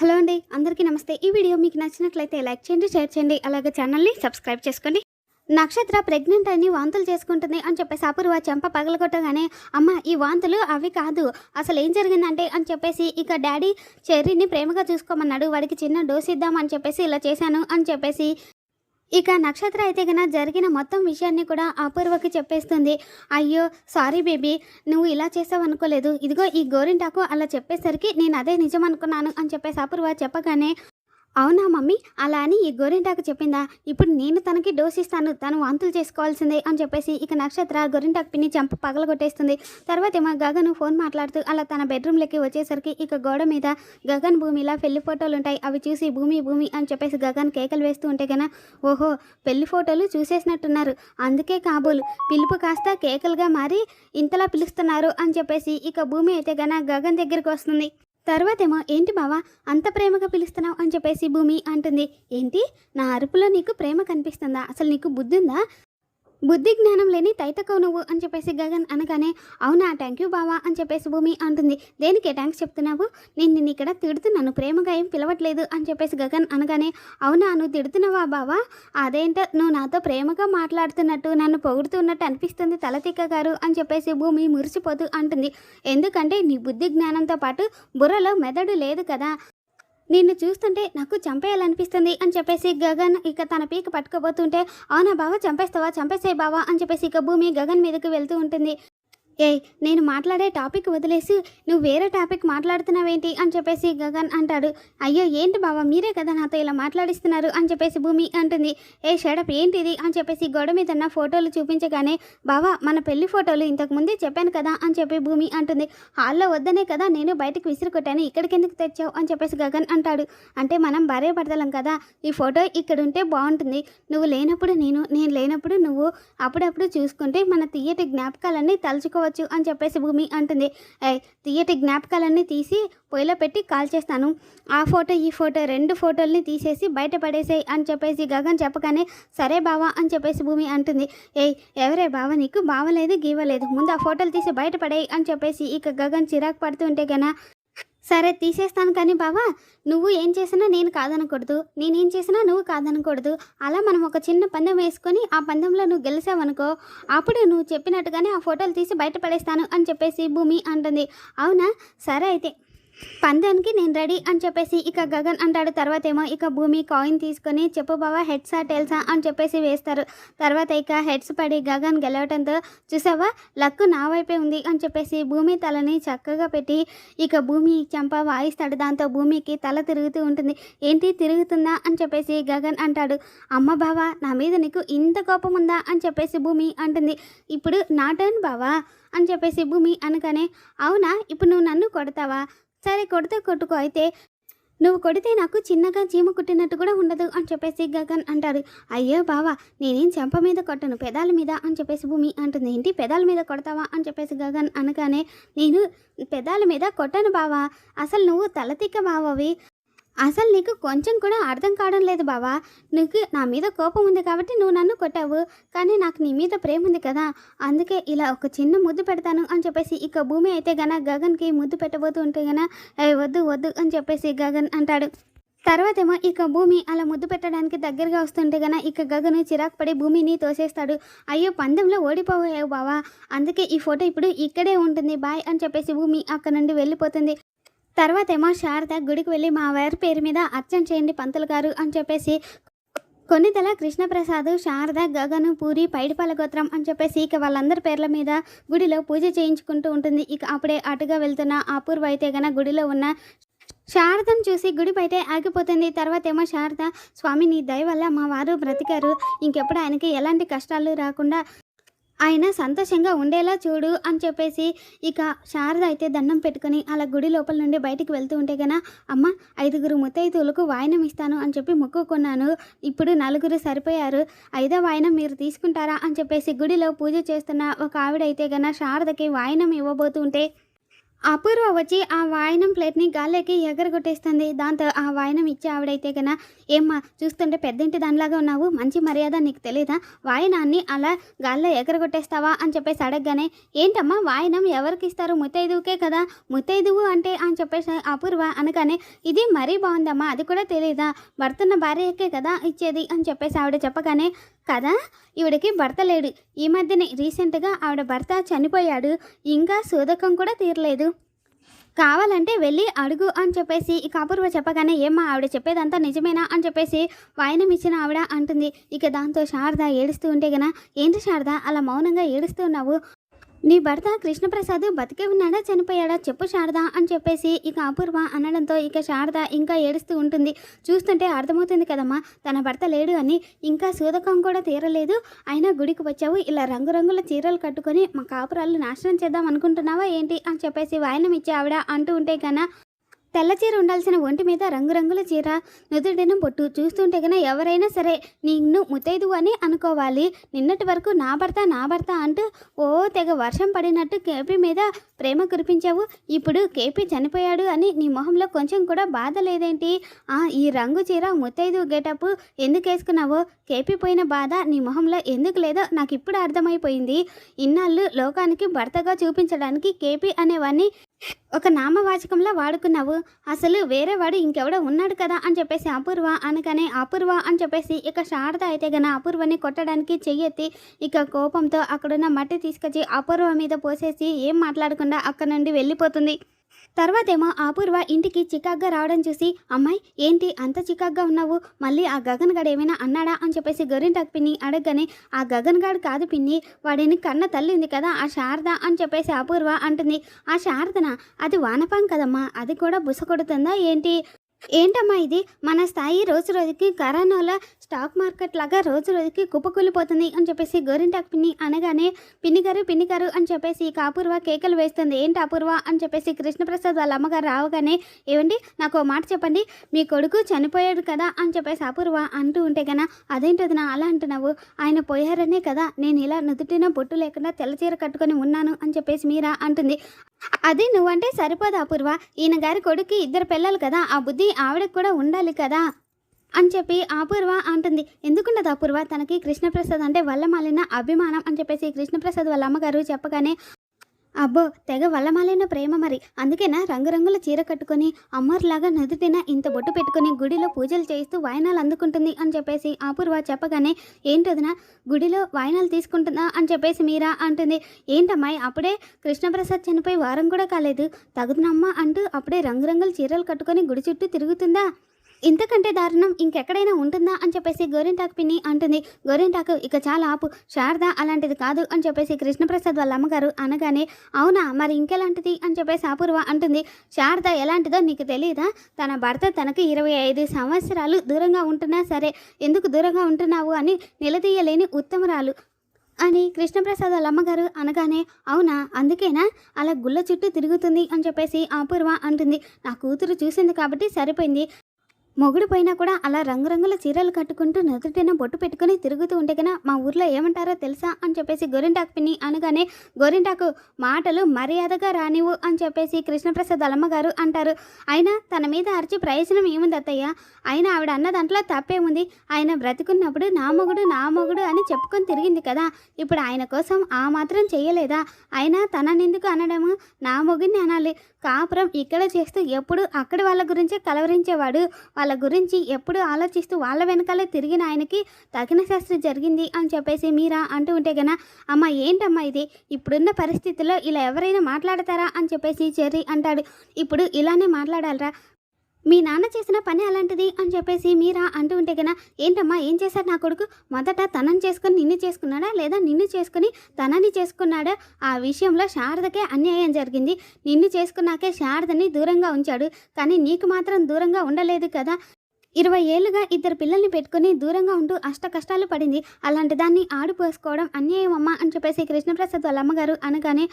Hello అండి అందరికీ నమస్తే. ఈ వీడియో మీకు నచ్చినట్లయితే లైక్ చేయండి షేర్ చేయండి అలాగే ఛానల్ని సబ్స్క్రైబ్ చేసుకోండి. నక్షత్ర ప్రెగ్నెంట్ అని వాంతులు చేసుకుంటుంది అని చెప్పేసి అపూర్వ చెంప పగలగొట్టగానే అమ్మ ఈ వాంతులు అవి కాదు. అసలు ఏం జరిగిందంటే అని చెప్పేసి ఇక డాడీ చెర్రీని ప్రేమగా చూసుకోమన్నాడు. వాడికి చిన్న డోస్ ఇద్దామని చెప్పేసి ఇలా చేశాను అని చెప్పేసి ఇక నక్షత్ర అయితే కన్నా జరిగిన మొత్తం విషయాన్ని కూడా అపూర్వకి చెప్పేస్తుంది. అయ్యో సారీ బేబీ నువ్వు ఇలా చేసావు అనుకోలేదు. ఇదిగో ఈ గోరింటాకు అలా చెప్పేసరికి నేను అదే నిజం అనుకున్నాను అని చెప్పేసి అపూర్వ చెప్పగానే అవునా మమ్మీ? అలా అని ఈ గోరింటాకు చెప్పిందా? ఇప్పుడు నేను తనకి డోస్ ఇస్తాను తను వాంతులు చేసుకోవాల్సిందే అని చెప్పేసి ఇక నక్షత్ర గోరింటాకు పిన్ని చంప పగలగొట్టేస్తుంది. తర్వాత ఏమో గగను ఫోన్ మాట్లాడుతూ అలా తన బెడ్రూమ్లోకి వచ్చేసరికి ఇక గోడ మీద గగన్ భూమిలా పెళ్ళి ఫోటోలు ఉంటాయి. అవి చూసి భూమి భూమి అని చెప్పేసి గగన్ కేకలు వేస్తూ ఉంటే కన్నా ఓహో పెళ్ళి ఫోటోలు చూసేసినట్టున్నారు. అందుకే కాబోలు పిలుపు కాస్త కేకలుగా మారి ఇంతలా పిలుస్తున్నారు అని చెప్పేసి ఇక భూమి అయితే గన గగన్ దగ్గరికి వస్తుంది. తర్వాతేమో ఏంటి బావా అంత ప్రేమగా పిలుస్తున్నావు అని చెప్పేసి భూమి అంటుంది. ఏంటి నా అరుపులో నీకు ప్రేమ కనిపిస్తుందా? అసలు నీకు బుద్ధి ఉందా బుద్ధి జ్ఞానం లేని తైతకవు నువ్వు అని చెప్పేసి గగన్ అనగానే అవునా థ్యాంక్ యూ బావా అని చెప్పేసి భూమి అంటుంది. దేనికి థ్యాంక్స్ చెప్తున్నావు? నేను నిన్ను ఇక్కడ తిడుతున్నాను ప్రేమగా ఏం పిలవట్లేదు అని చెప్పేసి గగన్ అనగానే అవునా నువ్వు తిడుతున్నావా బావా? అదేంటో నువ్వు నాతో ప్రేమగా మాట్లాడుతున్నట్టు నన్ను పొగుడుతున్నట్టు అనిపిస్తుంది తలతిక్క గారు అని చెప్పేసి భూమి మురిసిపోతూ అంటుంది. ఎందుకంటే నీ బుద్ధి జ్ఞానంతో పాటు బుర్రలో మెదడు లేదు కదా నిన్ను చూస్తుంటే నాకు చంపేయాలనిపిస్తుంది అని చెప్పేసి గగన్ ఇక తన పీక పట్టుకోబోతుంటే అవునా బావా చంపేస్తావా? చంపేసే బావా అని చెప్పేసి ఇక భూమి గగన్ మీదకి వెళ్తూ ఉంటుంది. ఏయ్ నేను మాట్లాడే టాపిక్ వదిలేసి నువ్వు వేరే టాపిక్ మాట్లాడుతున్నావేంటి అని చెప్పేసి గగన్ అంటాడు. అయ్యో ఏంటి బావా మీరే కదా నాతో ఇలా మాట్లాడిస్తున్నారు అని చెప్పేసి భూమి అంటుంది. ఏ షడప్ ఏంటిది? అని చెప్పేసి గోడ మీద ఉన్న ఫోటోలు చూపించగానే బావా మన పెళ్ళి ఫోటోలు ఇంతకుముందే చెప్పాను కదా అని చెప్పి భూమి అంటుంది. హాల్లో వద్దనే కదా నేను బయటకు విసిరి కొట్టాను ఇక్కడికి ఎందుకు తెచ్చావు? అని చెప్పేసి గగన్ అంటాడు. అంటే మనం భార్య పడతలం కదా ఈ ఫోటో ఇక్కడ ఉంటే బాగుంటుంది నువ్వు లేనప్పుడు నేను నేను లేనప్పుడు నువ్వు అప్పుడప్పుడు చూసుకుంటే మన తీయటి జ్ఞాపకాలన్నీ తలుచుకోవచ్చు. అని చెప్పేసి భూమి అంటుంది. తీయటి జ్ఞాపకాలన్నీ తీసి పొయ్యిలో పెట్టి కాల్ చేస్తాను ఆ ఫోటో ఈ ఫోటో రెండు ఫోటోల్ని తీసేసి బయట పడేసేయి అని చెప్పేసి గగన్ చెప్పగానే సరే బావా అని చెప్పేసి భూమి అంటుంది. ఏయ్ ఎవరే బావ నీకు బావలేదు గీవలేదు. ముందు ఆ ఫోటోలు తీసి బయట పడేయి అని చెప్పేసి ఇక గగన్ చిరాకు పడుతుంటే గన సరే తీసేస్తాను కానీ బావా నువ్వు ఏం చేసినా నేను కాదనకూడదు. నేనేం చేసినా నువ్వు కాదనకూడదు. అలా మనం ఒక చిన్న పందెం వేసుకొని ఆ పందెంలో నువ్వు గెలిచావనుకో అప్పుడు నువ్వు చెప్పినట్టుగానే ఆ ఫోటోలు తీసి బయటపడేస్తాను అని చెప్పేసి భూమి అంటుంది. అవునా? సరే అయితే. పందానికి నేను రెడీ అని చెప్పేసి ఇక గగన్ అంటాడు. తర్వాత ఏమో ఇక భూమి కాయిన్ తీసుకొని చెప్పు బావా హెడ్సా టెల్సా అని చెప్పేసి వేస్తారు. తర్వాత ఇక హెడ్స్ పడి గగన్ గెలవటంతో చూసావా లక్కు నా వైపే ఉంది అని చెప్పేసి భూమి తలని చక్కగా పెట్టి ఇక భూమి చెంప వాయిస్తాడు. దాంతో భూమికి తల తిరుగుతూ ఉంటుంది. ఏంటి తిరుగుతుందా అని చెప్పేసి గగన్ అంటాడు. అమ్మ బావా నా మీద నీకు ఇంత కోపం ఉందా అని చెప్పేసి భూమి అంటుంది. ఇప్పుడు నా టర్న్ బావా అని చెప్పేసి భూమి అనగానే అవునా ఇప్పుడు నువ్వు నన్ను కొడతావా? సరే కొడితే కొట్టుకో అయితే నువ్వు కొడితే నాకు చిన్నగా చీమ కుట్టినట్టు కూడా ఉండదు అని చెప్పేసి గగన్ అంటారు అయ్యో బావా నేనేం చెంప మీద కొట్టను పెదాల మీద అని చెప్పేసి భూమి అంటుంది. ఏంటి పెదాల మీద కొడతావా అని చెప్పేసి గగన్ అనగానే నేను పెదాల మీద కొట్టను బావా అసలు నువ్వు తలతిక్క బావవి. అసలు నీకు కొంచెం కూడా అర్థం కావడం లేదు బావా. నీకు నా మీద కోపం ఉంది కాబట్టి నువ్వు నన్ను కొట్టావు. కానీ నాకు నీ మీద ప్రేమ ఉంది కదా. అందుకే ఇలా ఒక చిన్న ముద్దు పెడతాను అని చెప్పేసి ఇక భూమి అయితే గన గగన్కి ముద్దు పెట్టబోతూ ఉంటే గన వద్దు వద్దు అని చెప్పేసి గగన్ అంటాడు. తర్వాతేమో ఇక భూమి అలా ముద్దు పెట్టడానికి దగ్గరగా వస్తుంటే గన ఇక గగను చిరాకు పడి భూమిని తోసేస్తాడు. అయ్యో పందెంలో ఓడిపోయావు బావా. అందుకే ఈ ఫోటో ఇప్పుడు ఇక్కడే ఉంటుంది. బాయ్ అని చెప్పేసి భూమి అక్కడ నుండి వెళ్ళిపోతుంది. తర్వాతేమో శారద గుడికి వెళ్ళి మా వారి పేరు మీద అర్చన చేయండి పంతులు గారు అని చెప్పేసి కొన్నితల కృష్ణప్రసాద్ శారద గగను పూరి పైడిపాల గోత్రం అని చెప్పేసి ఇక వాళ్ళందరి పేర్ల మీద గుడిలో పూజ చేయించుకుంటూ ఉంటుంది. ఇక అప్పుడే అటుగా వెళ్తున్న అపూర్వ అయితే గన గుడిలో ఉన్న శారదను చూసి గుడి బయటే ఆగిపోతుంది. తర్వాత ఏమో శారద స్వామి నీ దయ వల్ల మా వారు బ్రతికారు. ఇంకెప్పుడు ఆయనకి ఎలాంటి కష్టాలు రాకుండా ఆయన సంతోషంగా ఉండేలా చూడు అని చెప్పేసి ఇక శారద అయితే దండం పెట్టుకొని అలా గుడి లోపల నుండి బయటికి వెళ్తూ ఉంటే గన అమ్మ ఐదుగురు ముత్తైదువులకు వాయనం ఇస్తాను అని చెప్పి మొక్కుకున్నాను ఇప్పుడు నలుగురు సరిపోయారు. ఐదో వాయనం మీరు తీసుకుంటారా అని చెప్పేసి గుడిలో పూజ చేస్తున్న ఒక ఆవిడ అయితే గన శారదకి వాయనం ఇవ్వబోతుంటే అపూర్వ వచ్చి ఆ వాయనం ప్లేట్ని గాల్లోకి ఎగరగొట్టేస్తుంది. దాంతో ఆ వాయనం ఇచ్చే ఆవిడైతే కన్నా ఏమ్మా చూస్తుంటే పెద్దింటి దానిలాగా ఉన్నావు. మంచి మర్యాద నీకు తెలియదా వాయనాన్ని అలా గాల్లో ఎగరగొట్టేస్తావా? అని చెప్పేసి అడగగానే ఏంటమ్మా వాయనం ఎవరికి ఇస్తారు? ముత్తైదువుకే కదా? ముత్తైదువు అంటే అని చెప్పేసి అపూర్వ అనగానే ఇది మరీ బాగుందమ్మా అది కూడా తెలియదా భర్తన్న భార్యకే కదా ఇచ్చేది? అని చెప్పేసి ఆవిడ చెప్పగానే కదా? ఈవిడకి భర్త లేడు. ఈ మధ్యనే రీసెంట్గా ఆవిడ భర్త చనిపోయాడు. ఇంకా సూదకం కూడా తీరలేదు. కావాలంటే వెళ్ళి అడుగు అని చెప్పేసి ఇక అపూర్వ చెప్పగానే ఏమ్మా ఆవిడ చెప్పేదంతా నిజమేనా? అని చెప్పేసి వాయనం ఇచ్చిన ఆవిడ అంటుంది. ఇక దాంతో శారద ఏడుస్తూ ఉంటే గన ఏంటి శారద అలా మౌనంగా ఏడుస్తూ ఉన్నావు? నీ భర్త కృష్ణప్రసాద్ బతికే ఉన్నాడా చనిపోయాడా? చెప్పు శారద అని చెప్పేసి ఇక అపూర్వ అనడంతో ఇక శారద ఇంకా ఏడుస్తూ ఉంటుంది. చూస్తుంటే అర్థమవుతుంది కదమ్మా తన భర్త లేడు అని ఇంకా సూదకం కూడా తీరలేదు. అయినా గుడికి వచ్చావు ఇలా రంగురంగుల చీరలు కట్టుకొని మా కాపురాలు నాశనం చేద్దాం అనుకుంటున్నావా ఏంటి అని చెప్పేసి వాయనం ఇచ్చే ఆవిడ అంటూ ఉంటే కన్నా తెల్ల చీర ఉండాల్సిన ఒంటి మీద రంగురంగుల చీర నుదుటిన పొట్టు చూస్తుంటే కన్నా ఎవరైనా సరే నిన్ను ముత్తైదు అని అనుకోవాలి. నిన్నటి వరకు నా భర్త నా భర్త అంటూ ఓ తెగ వర్షం పడినట్టు కేపీ మీద ప్రేమ కురిపించావు. ఇప్పుడు కేపీ చనిపోయాడు అని నీ మొహంలో కొంచెం కూడా బాధ లేదేంటి? ఆ ఈ రంగు చీర ముత్తైదు గెటప్ ఎందుకు వేసుకున్నావో కేపీ పోయిన బాధ నీ మొహంలో ఎందుకు లేదో నాకు ఇప్పుడు అర్థమైపోయింది. ఇన్నాళ్ళు లోకానికి భర్తగా చూపించడానికి కేపీ అనేవాడిని ఒక నామవాచకంలో వాడుకున్నావు. అసలు వేరే వాడు ఇంకెవడో ఉన్నాడు కదా అని చెప్పేసి అపూర్వ అనగానే అపూర్వ అని చెప్పేసి ఇక శారద అయితే గన అపూర్వని కొట్టడానికి చెయ్యెత్తి ఇక కోపంతో అక్కడున్న మట్టి తీసుకొచ్చి అపూర్వ మీద పోసేసి ఏం మాట్లాడకుండా అక్కడ నుండి వెళ్ళిపోతుంది. తర్వాతేమో అపూర్వ ఇంటికి చికాగ్గా రావడం చూసి అమ్మాయి ఏంటి అంత చికాగ్గా ఉన్నావు? మళ్ళీ ఆ గగన్ గడు ఏమైనా అన్నాడా? అని చెప్పేసి గొరింటాకు పిన్ని అడగగానే ఆ గగన్ గాడు కాదు పిన్ని వాడిని కన్న తల్లి ఉంది కదా ఆ శారద అని చెప్పేసి అపూర్వ అంటుంది. ఆ శారదన? అది వానపాం కదమ్మా అది కూడా బుస కొడుతుందా ఏంటి? ఏంటమ్మా ఇది? మన స్థాయి రోజు రోజుకి కరోనాలో స్టాక్ మార్కెట్ లాగా రోజు రోజుకి కుప్పకూలిపోతుంది అని చెప్పేసి గోరింటాకు పిన్ని అనగానే పిన్ని పిన్నిగారు పిన్ని అని చెప్పేసి ఇక అపూర్వ కేకలు వేస్తుంది. ఏంటి అపూర్వ? అని చెప్పేసి కృష్ణప్రసాద్ వాళ్ళ అమ్మగారు రావగానే ఏమండి నాకు ఓ మాట చెప్పండి. మీ కొడుకు చనిపోయాడు కదా? అని చెప్పేసి అపూర్వ అంటూ ఉంటే కదా అదేంటది నా? అలా అంటున్నావు? ఆయన పోయారనే కదా? నేను ఇలా నుదుటిన బొట్టు లేకుండా తెల్లచీర కట్టుకొని ఉన్నాను అని చెప్పేసి మీరా అంటుంది. అది నువ్వంటే సరిపోదు అపూర్వ ఈయన గారి కొడుకు ఇద్దరు పిల్లలు కదా ఆ బుద్ధి ఆవిడకు కూడా ఉండాలి కదా? అని చెప్పి అపూర్వ అంటుంది. ఎందుకుండదు అపూర్వ తనకి కృష్ణప్రసాద్ అంటే వల్ల మాలిన అభిమానం అని చెప్పేసి కృష్ణప్రసాద్ వాళ్ళ అమ్మగారు చెప్పగానే అబ్బో తెగ వల్లమాలైన ప్రేమ మరి. అందుకేనా రంగురంగుల చీర కట్టుకొని అమ్మర్లాగా నుదుటిన ఇంత బొట్టు పెట్టుకొని గుడిలో పూజలు చేస్తూ వాయనాలు అందుకుంటుంది అని చెప్పేసి అపూర్వ చెప్పగానే ఏంటదినా గుడిలో వాయనాలు తీసుకుంటుందా అని చెప్పేసి మీరా? అంటుంది. ఏంటమ్మాయి అప్పుడే కృష్ణప్రసాద్ చనిపోయి వారం కూడా కాలేదు. తగుదునమ్మా అంటూ అప్పుడే రంగురంగుల చీరలు కట్టుకొని గుడి చుట్టూ తిరుగుతుందా? ఇంతకంటే దారుణం ఇంకెక్కడైనా ఉంటుందా అని చెప్పేసి గోరింటాకు పిన్ని అంటుంది. గోరింటాకు ఇక చాలా ఆపు. శారద అలాంటిది కాదు అని చెప్పేసి కృష్ణప్రసాద్ వాళ్ళ అమ్మగారు అనగానే అవునా? మరి ఇంకెలాంటిది? అని చెప్పేసి అపూర్వ అంటుంది. శారద ఎలాంటిదో నీకు తెలియదా తన భర్త తనకు ఇరవై ఐదు సంవత్సరాలు దూరంగా ఉంటున్నా సరే ఎందుకు దూరంగా ఉంటున్నావు అని నిలదీయలేని ఉత్తమరాలు అని కృష్ణప్రసాద్ వాళ్ళ అమ్మగారు అనగానే అవునా? అందుకేనా? అలా గుళ్ళ చుట్టూ తిరుగుతుంది అని చెప్పేసి అపూర్వ అంటుంది. నా కూతురు చూసింది కాబట్టి సరిపోయింది. మొగుడు పోయినా కూడా అలా రంగురంగుల చీరలు కట్టుకుంటూ నుదుటిన బొట్టు పెట్టుకుని తిరుగుతూ ఉంటే కన్నా మా ఊర్లో ఏమంటారో తెలుసా అని చెప్పేసి గోరింటాకు పిన్ని అనగానే గోరింటాకు మాటలు మర్యాదగా రానివు అని చెప్పేసి కృష్ణప్రసాద్ అలమ్మగారు అంటారు. అయినా తన మీద అరిచి ప్రయోజనం ఏముంది అత్తయ్య? అయినా ఆవిడ అన్న దాంట్లో తప్పే ఉంది. ఆయన బ్రతికున్నప్పుడు నా మొగుడు నా మొగుడు అని చెప్పుకొని తిరిగింది కదా. ఇప్పుడు ఆయన కోసం ఆ మాత్రం చేయలేదా? అయినా తననెందుకు అనడము? నా మొగుడిని అనాలి. కాపురం ఇక్కడ చేస్తూ ఎప్పుడు అక్కడ వాళ్ళ గురించే కలవరించేవాడు. వాళ్ళ గురించి ఎప్పుడు ఆలోచిస్తూ వాళ్ళ వెనకాలే తిరిగిన ఆయనకి తగిన శాస్త్రి జరిగింది అని చెప్పేసి మీరా అంటూ ఉంటే గన అమ్మ ఏంటమ్మా ఇది? ఇప్పుడున్న పరిస్థితుల్లో ఇలా ఎవరైనా మాట్లాడతారా? అని చెప్పేసి చెర్రీ అంటాడు. ఇప్పుడు ఇలానే మాట్లాడాలరా. మీ నాన్న చేసిన పని అలాంటిది అని చెప్పేసి మీరా అంటూ ఉంటే కన్నా ఏంటమ్మా ఏం చేశాడు నా కొడుకు? మొదట తనని చేసుకుని నిన్ను చేసుకున్నాడా? లేదా నిన్ను చేసుకుని తనని చేసుకున్నాడా? ఆ విషయంలో శారదకే అన్యాయం జరిగింది. నిన్ను చేసుకున్నాకే శారదని దూరంగా ఉంచాడు. కానీ నీకు మాత్రం దూరంగా ఉండలేదు కదా. ఇరవై ఏళ్ళుగా ఇద్దరు పిల్లల్ని పెట్టుకుని దూరంగా ఉంటూ అష్ట కష్టాలు పడింది. అలాంటి దాన్ని ఆడిపోసుకోవడం అన్యాయం అమ్మా అని చెప్పేసి కృష్ణప్రసాద్ వాళ్ళ అమ్మగారు అనగానే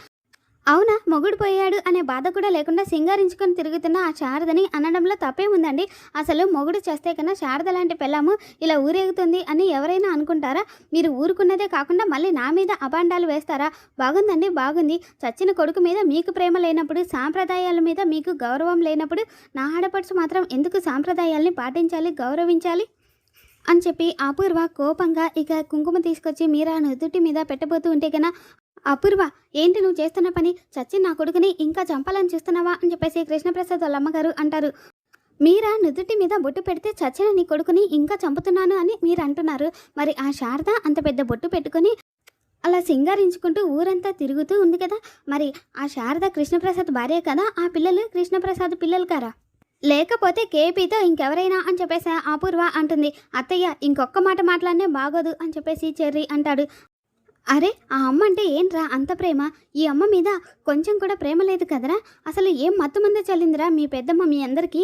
అవునా మొగుడు పోయాడు అనే బాధ కూడా లేకుండా సింగారించుకొని తిరుగుతున్న ఆ శారదని అనడంలో తప్పే ఉందండి అసలు మొగుడు చేస్తే కన్నా శారద లాంటి పెళ్ళాము ఇలా ఊరేగుతుంది అని ఎవరైనా అనుకుంటారా? మీరు ఊరుకున్నదే కాకుండా మళ్ళీ నా మీద అభాండాలు వేస్తారా? బాగుందండి బాగుంది. చచ్చిన కొడుకు మీద మీకు ప్రేమ లేనప్పుడు సాంప్రదాయాల మీద మీకు గౌరవం లేనప్పుడు నా ఆడపడుచు మాత్రం ఎందుకు సాంప్రదాయాల్ని పాటించాలి గౌరవించాలి? అని చెప్పి అపూర్వ కోపంగా ఇక కుంకుమ తీసుకొచ్చి మీరా నుదుటి మీద పెట్టబోతూ ఉంటే కన్నా అపూర్వ ఏంటి నువ్వు చేస్తున్న పని? చచ్చి నా కొడుకుని ఇంకా చంపాలని చూస్తున్నావా? అని చెప్పేసి కృష్ణప్రసాద్ వాళ్ళ అమ్మగారు అంటారు. మీరా నుదుటి మీద బొట్టు పెడితే చచ్చిన నీ కొడుకుని ఇంకా చంపుతున్నాను అని మీరు అంటున్నారు. మరి ఆ శారద అంత పెద్ద బొట్టు పెట్టుకొని అలా సింగారించుకుంటూ ఊరంతా తిరుగుతూ ఉంది కదా? మరి ఆ శారద కృష్ణప్రసాద్ భార్య కదా? ఆ పిల్లలు కృష్ణప్రసాద్ పిల్లలు కారా? లేకపోతే కేపీతో ఇంకెవరైనా అని చెప్పేసి అపూర్వ అంటుంది. అత్తయ్య ఇంకొక్క మాట మాట్లాడినే బాగోదు అని చెప్పేసి చెర్రీ అంటాడు. అరే ఆ అమ్మ అంటే ఏంట్రా అంత ప్రేమ? ఈ అమ్మ మీద కొంచెం కూడా ప్రేమ లేదు కదరా? అసలు ఏం మత్తు మందు చల్లిందిరా మీ పెద్దమ్మ మీ అందరికీ?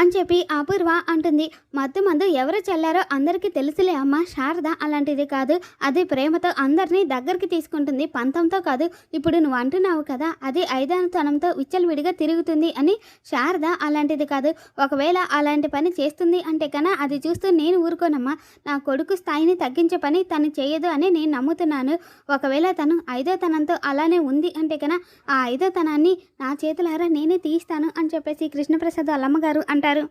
అని చెప్పి అపూర్వ అంటుంది. మత్తు మందు ఎవరు చల్లారో అందరికీ తెలుసులే అమ్మ శారద అలాంటిది కాదు. అది ప్రేమతో అందరినీ దగ్గరికి తీసుకుంటుంది. పంతంతో కాదు. ఇప్పుడు నువ్వు అంటున్నావు కదా అది ఐదానతనంతో విచ్చలవిడిగా తిరుగుతుంది అని శారద అలాంటిది కాదు. ఒకవేళ అలాంటి పని చేస్తుంది అంటే కన్నా అది చూస్తూ నేను ఊరుకోనమ్మా. నా కొడుకు స్థాయిని తగ్గించే పని తను చేయదు అని నేను నమ్ముతున్నాను. ఒకవేళ తను ఐదో తనంతో అలానే ఉంది అంటే కన్నా ఆ ఐదో తనాన్ని నా చేతులారా నేనే తీస్తాను అని చెప్పేసి కృష్ణప్రసాద్ వాళ్ళమ్మగారు అంటారు